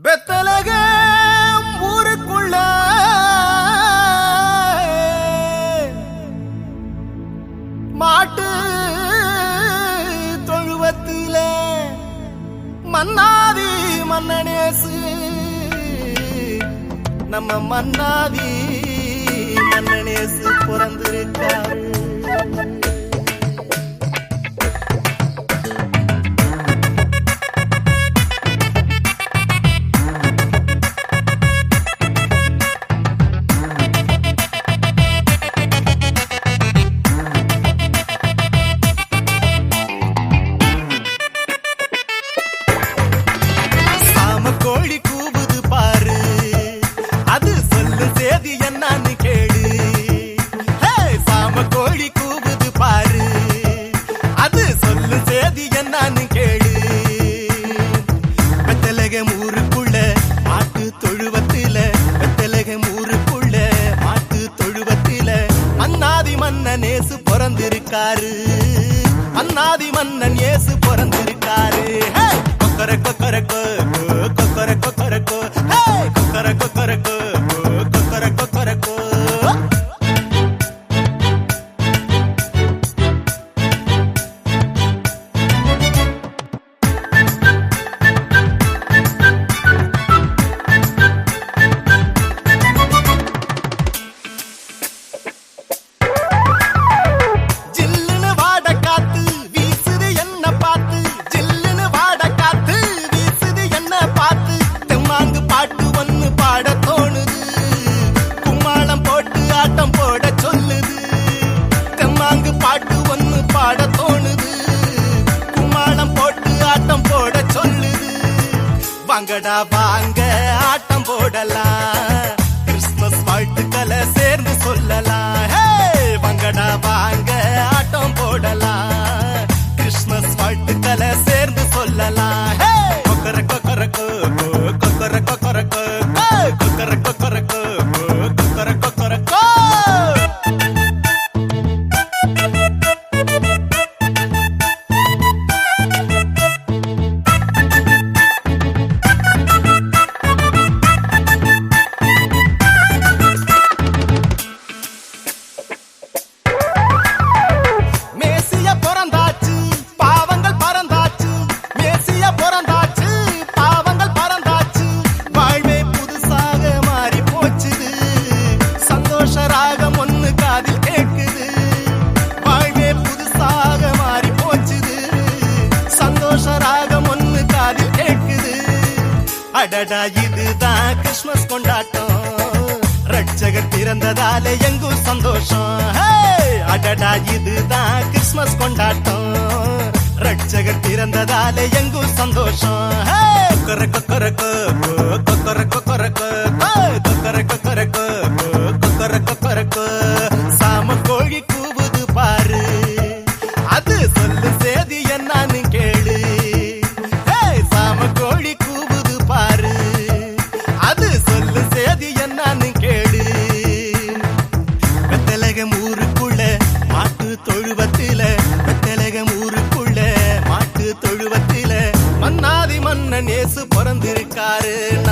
பெத்தலகம் ஊருக்குள்ள. மாட்டு தொழுவத்தில மன்னாதி மன்னனேசு. நம்ம மன்னாதி மன்னனேசு பிறந்திருக்காரு. கதி என்னான்னு கேளு. வெத்தலகம் ஊருக்குள்ள மாட்டு தொழுவத்தில. வெத்தலகம் ஊருக்குள்ள மாட்டு தொழுவத்தில. அண்ணாதி மன்னன் ஏசு பிறந்திருக்காரு. அண்ணாதி மன்னன் ஏசு பிறந்திரு தெம்மாங்கு பாட்டு ஒன்னு பாட தோணுது. கும்மாளம் போட்டு ஆட்டம் போட சொல்லுது. வாங்கடா வாங்க ஆட்டம் போடலாம். கிறிஸ்துமஸ் வாழ்த்துக்களை சேர்ந்து சொல்லலாம். வாங்கடா வாங்க ராகம் ஒன்னு காதில் கேட்குது. வாழ்வே புதுசாக மாறி போச்சுது. சந்தோஷ ராகம் ஒன்னு காதில் கேட்குது. அடடா இதுதான் கிறிஸ்மஸ் கொண்டாட்டம். ரட்சகர் பிறந்ததாலே எங்கும் சந்தோஷம். அடடா இதுதான் கிறிஸ்மஸ் கொண்டாட்டம். ரட்சகர் பிறந்ததாலே எங்கும் சந்தோஷம். ஹே! கொக்கர கொக்கர தொழுவத்தில வெத்தலகம் ஊருக்குள்ள மாட்டு தொழுவத்தில. மன்னாதி மன்னன் ஏசு பிறந்திருக்காரு.